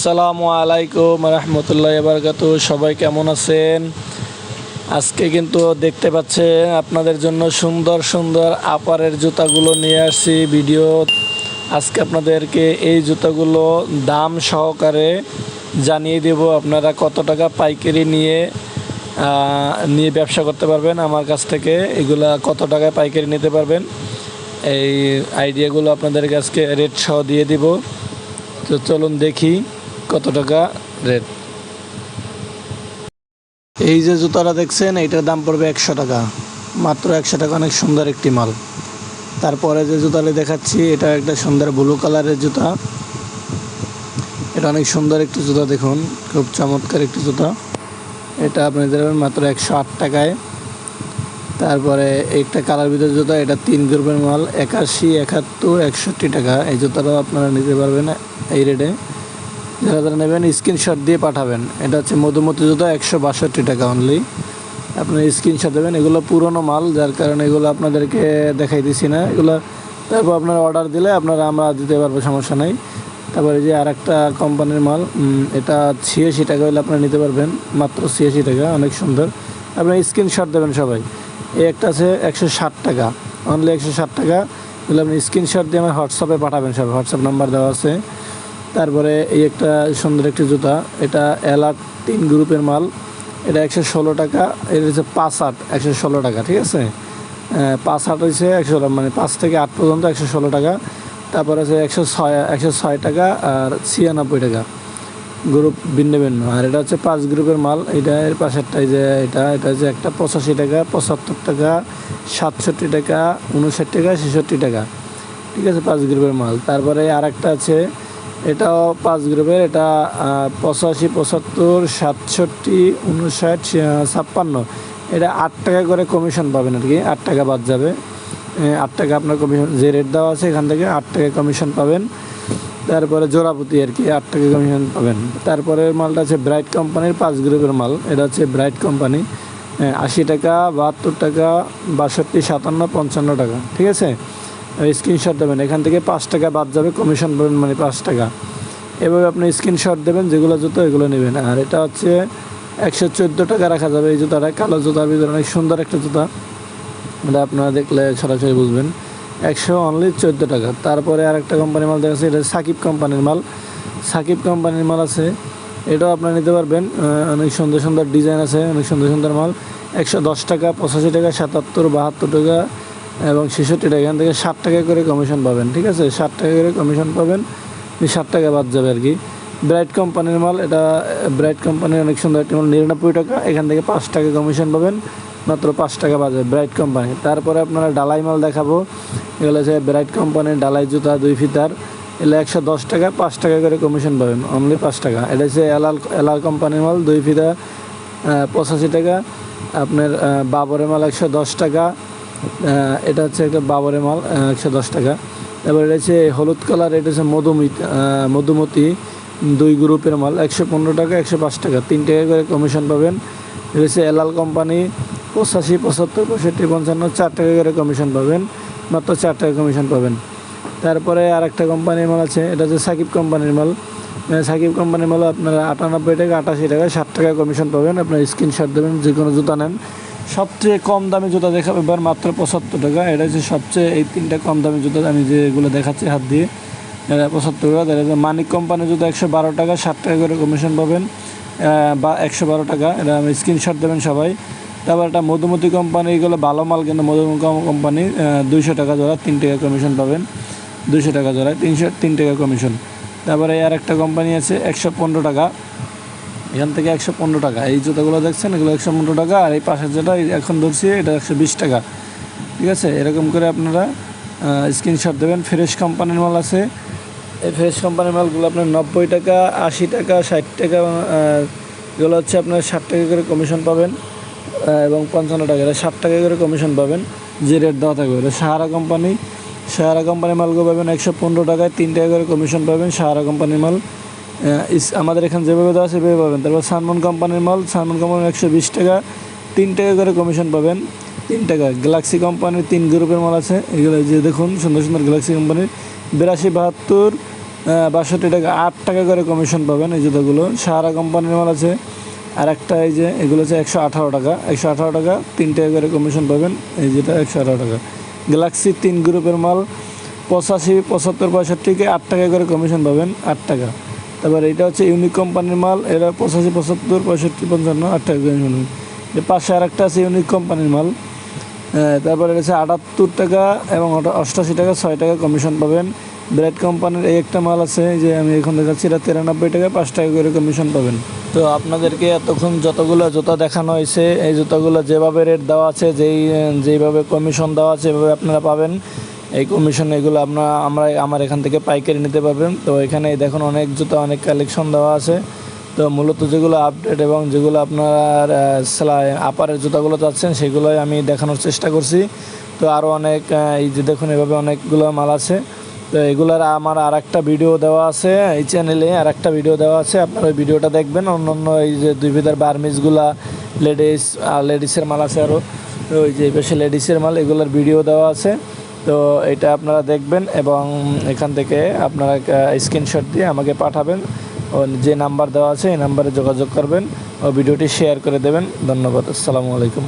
আসসালামু আলাইকুম রহমতুল্লাহ বারকাতু সবাই কেমন আছেন? আজকে কিন্তু দেখতে পাচ্ছেন আপনাদের জন্য সুন্দর সুন্দর আপারের জুতাগুলো নিয়ে আসছি ভিডিও। আজকে আপনাদেরকে এই জুতাগুলো দাম সহকারে জানিয়ে দেব আপনারা কত টাকা পাইকারি নিয়ে নিয়ে ব্যবসা করতে পারবেন। আমার কাছ থেকে এগুলা কত টাকায় পাইকারি নিতে পারবেন, এই আইডিয়াগুলো আপনাদেরকে আজকে রেট সহ দিয়ে দিব। তো চলুন দেখি। কত টাকা রেট? এই যে জুতাটা দেখছেন এটার দাম পড়বে একশো টাকা। মাত্র একশো টাকা, অনেক সুন্দর একটি মাল। তারপরে যে জুতাটা দেখাচ্ছি, এটা একটা সুন্দর ব্লু কালারের জুতা। এটা অনেক সুন্দর একটি জুতা দেখুন, খুব চমৎকার একটি জুতা। এটা আপনি দেবেন মাত্র একশো আট টাকায়। তারপরে একটা কালার ভিতরে জুতা, এটা তিন গ্রুপের মাল, একাশি, একাত্তর, একষট্টি টাকা। এই জুতাটাও আপনারা নিতে পারবেন এই রেটে। যারা যারা নেবেন স্ক্রিনশট দিয়ে পাঠাবেন। এটা হচ্ছে মধুমতি জুতা, একশো বাষট্টি টাকা অনলি আপনার স্ক্রিনশট দেবেন, এগুলো পুরনো মাল, যার কারণে এগুলো আপনাদেরকে দেখাই দিছি না। এগুলো তারপর আপনারা অর্ডার দিলে আপনারা আমরা দিতে পারব, সমস্যা নেই। তারপরে যে আর একটা কোম্পানির মাল এটা ছিয়াশি টাকা হলে আপনারা নিতে পারবেন, মাত্র ছিয়াশি টাকা, অনেক সুন্দর। আপনার স্ক্রিনশট দেবেন সবাই। এই একটা আছে একশো ষাট টাকা অনলি একশো ষাট টাকা। এগুলো আপনি স্ক্রিনশট দিয়ে আমার হোয়াটসঅ্যাপে পাঠাবেন সব হোয়াটসঅ্যাপ নাম্বার দেওয়া আছে। তারপরে এই একটা সুন্দর একটি জুতা, এটা এলাট তিন গ্রুপের মাল, এটা একশো ষোলো টাকা, এটা হচ্ছে পাঁচ আট, একশো ষোলো টাকা, ঠিক আছে? পাঁচ আট হচ্ছে একশো মানে পাঁচ থেকে আট পর্যন্ত একশো ষোলো টাকা, তারপর আছে একশো ছয় একশো ছয় টাকা আর ছিয়ানব্বই টাকা, গ্রুপ ভিন্ন ভিন্ন। আর এটা হচ্ছে পাঁচ গ্রুপের মাল, এটা এর পাশেরটাই যে এটা এটা হচ্ছে একটা পঁচাশি টাকা, পঁচাত্তর টাকা, সাতষট্টি টাকা, উনষাট টাকা, ছেষট্টি টাকা, ঠিক আছে, পাঁচ গ্রুপের মাল। তারপরে আর একটা আছে এটাও পাঁচ গ্রুপের, এটা পঁচাশি, পঁচাত্তর, সাতষট্টি, উনষাট ছাপ্পান্ন। এটা আট টাকা করে কমিশন পাবেন আর কি, আট টাকা বাদ যাবে। আট টাকা আপনার কমিশন, যে রেট দেওয়া আছে এখান থেকে আট টাকা কমিশন পাবেন। তারপরে জোড়াপতি আর কি, আট টাকা কমিশন পাবেন। তারপরে মালটা আছে ব্রাইট কোম্পানির পাঁচ গ্রুপের মাল, এটা হচ্ছে ব্রাইট কোম্পানি। আশি টাকা, বাহাত্তর টাকা, বাষট্টি, সাতান্ন, পঞ্চান্ন টাকা, ঠিক আছে? স্ক্রিনশট দেবেন। এখান থেকে পাঁচ টাকা বাদ যাবে কমিশন পাবেন মানে পাঁচ টাকা। এভাবে আপনি স্ক্রিনশট দেবেন, যেগুলো জুতো, এগুলো নেবেন। আর এটা হচ্ছে একশো চোদ্দ টাকা রাখা যাবে এই জুতাটা। কালো জুতার ভিতরে অনেক সুন্দর একটা জুতা। এটা আপনারা দেখলে সরাসরি বুঝবেন। একশো অনলি চোদ্দ টাকা। তারপরে আরেকটা কোম্পানির মাল দেখা এটা সাকিব কোম্পানির মাল। সাকিব কোম্পানির মাল আছে। এটাও আপনারা নিতে পারবেন। অনেক সুন্দর সুন্দর ডিজাইন আছে, অনেক সুন্দর সুন্দর মাল। একশো দশ টাকা, পঁচাশি টাকা, সাতাত্তর, বাহাত্তর টাকা এবং ছেষট্টি টাকা এখান থেকে ষাট টাকা করে কমিশন পাবেন, ঠিক আছে? ষাট টাকা করে কমিশন পাবেন ষাট টাকা বাদ যাবে আর কি। ব্রাইট কোম্পানির মাল, এটা ব্রাইট কোম্পানির অনেক সুন্দর একটি মাল, নিরানব্বই টাকা, এখান থেকে পাঁচ টাকা কমিশন পাবেন, মাত্র পাঁচ টাকা বাজে ব্রাইট কোম্পানি তারপরে আপনারা ডালাই মাল দেখাবো, এগুলো হচ্ছে ব্রাইট কোম্পানির ডালাই জুতা, দুই ফিতার, এগুলো একশো দশ টাকা, পাঁচ টাকা করে কমিশন পাবেন অনলি পাঁচ টাকা। এটা হচ্ছে এলাল এলাল কোম্পানির মাল, দুই ফিতা পঁচাশি টাকা, আপনার বাবরের মাল একশো দশ টাকা এটা হচ্ছে একটা বাবরের মাল একশো দশ টাকা। এবার এটা হচ্ছে হলুদ কালার, এটা হচ্ছে মধুমিত মধুমতি দুই গ্রুপের মাল, একশো পনেরো টাকা, একশো পাঁচ টাকা। তিন টাকা করে কমিশন পাবেন। এটা হচ্ছে এলাল কোম্পানি, পঁচাশি, পঁচাত্তর, পঁয়ষট্টি, পঞ্চান্ন, চার টাকা করে কমিশন পাবেন। মাত্র চার টাকা কমিশন পাবেন। তারপরে আর একটা কোম্পানির মাল আছে, এটা হচ্ছে সাকিব কোম্পানির মাল। সাকিব কোম্পানির মাল আপনারা আটানব্বই টাকা, আটাশি টাকা, ষাট টাকা কমিশন পাবেন। আপনার স্ক্রিনশট দেবেন যে কোনো জুতা নেন। সবচেয়ে কম দামি জুতা দেখাবো এবার মাত্র পঁচাত্তর টাকা। এটা হচ্ছে সবচেয়ে এই তিনটা কম দামি জুতা আমি যেগুলো দেখাচ্ছি হাত দিয়ে, এটা পঁচাত্তর টাকা। তাহলে যে মানিক কোম্পানির জুতো একশো বারো টাকা, ষাট টাকা করে কমিশন পাবেন। বা একশো বারো টাকা। এটা আমি স্ক্রিনশট দেবেন সবাই। তারপর একটা মধুমতি কোম্পানি, এগুলো ভালো মাল কিন্তু মধুমতি কোম্পানি দুইশো টাকা জোড়া, তিন টাকা কমিশন পাবেন। দুইশো টাকা জোড়ায়, তিনশো, তিন টাকা কমিশন তারপরে আর একটা কোম্পানি আছে, একশো পনেরো টাকা। এখান থেকে একশো পনেরো টাকা। এই জুতোগুলো দেখছেন, এগুলো একশো পনেরো টাকা, আর এই পাশের যেটা এখন ধরছি, এটা একশো বিশ টাকা। ঠিক আছে? এরকম করে আপনারা স্ক্রিনশট দেবেন। ফ্রেশ কোম্পানির মাল আছে। এই ফ্রেশ কোম্পানির মালগুলো আপনার নব্বই টাকা, আশি টাকা, ষাট টাকা এগুলো হচ্ছে আপনার ষাট টাকা করে কমিশন পাবেন এবং পঞ্চান্ন টাকা। এটা ষাট টাকা করে কমিশন পাবেন। যে রেট দেওয়া থাকবে, এটা সাহারা কোম্পানি সাহারা কোম্পানির মালগুলো পাবেন একশো পনেরো টাকায়, তিন টাকা করে কমিশন পাবেন সাহারা কোম্পানির মাল। আমাদের এখানে যেভাবে দেওয়া সেভাবে পাবেন। তারপর সানমন কোম্পানির মাল, সানমন কোম্পানির একশো বিশ টাকা, তিন টাকা করে কমিশন পাবেন। তিন টাকা। গ্যালাক্সি কোম্পানির তিন গ্রুপের মাল আছে। এগুলো যে দেখুন, সুন্দর সুন্দর গ্যালাক্সি কোম্পানির। বিরাশি, বাহাত্তর বাষট্টি টাকা, আট টাকা করে কমিশন পাবেন এই জুতোগুলো। সারা কোম্পানির মাল আছে। আর একটা এই যে, এগুলো হচ্ছে একশো আঠারো টাকা। একশো আঠারো টাকা, তিন টাকা করে কমিশন পাবেন। এই যেটা একশো আঠারো টাকা। গ্যালাক্সি তিন গ্রুপের মাল, পঁচাশি, পঁচাত্তর, পঁয়ষট্টিকে আট টাকা করে কমিশন পাবেন। আট টাকা। তারপর এটা হচ্ছে ইউনিক কোম্পানির মাল এরা পঁচাশি, পঁচাত্তর, পঁয়ষট্টি, পঞ্চান্ন আট টাকা করে কমিশন এর পাশে আর একটা আছে ইউনিক কোম্পানির মাল। তারপরে রয়েছে আটাত্তর টাকা এবং অষ্টাশি টাকা, ছয় টাকা কমিশন পাবেন। ব্রেড কোম্পানির এই একটা মাল আছে যে আমি এখন দেখাচ্ছি, এটা তিরানব্বই টাকা, পাঁচ টাকা করে কমিশন পাবেন। তো আপনাদেরকে এতক্ষণ যতগুলো জুতা দেখানো হয়েছে, এই জুতাগুলো যেভাবে রেট দেওয়া আছে, যেই, যেইভাবে কমিশন দেওয়া আছে, এভাবে আপনারা পাবেন। এই কমিশন এগুলো আপনারা আমরা আমার এখান থেকে পাইকারি নিতে পারবেন। তো এখানে দেখুন অনেক জুতা, অনেক কালেকশন দেওয়া আছে। তো মূলত যেগুলো আপডেট এবং যেগুলো আপনার সেলাই আপারের জুতাগুলো চাচ্ছেন সেগুলোই আমি দেখানোর চেষ্টা করছি। তো আরও অনেক এই যে দেখুন এভাবে অনেকগুলো মাল আছে। তো এগুলার আমার আর একটা ভিডিও দেওয়া আছে, এই চ্যানেলে আর একটা ভিডিও দেওয়া আছে। আপনারা ওই ভিডিওটা দেখবেন। অন্য অন্য এই যে দুই ভিতর বার্মিসগুলা লেডিস আর লেডিসের মাল আছে আরও ওই যে বেশি লেডিসের মাল, এগুলোর ভিডিও দেওয়া আছে। তো এটা আপনারা দেখবেন এবং এখান থেকে আপনারা স্ক্রিনশট দিয়ে আমাকে পাঠাবেন ও যে নাম্বার দেওয়া আছে, এই নাম্বারে যোগাযোগ করবেন ও ভিডিওটি শেয়ার করে দেবেন। ধন্যবাদ। আসসালামু আলাইকুম।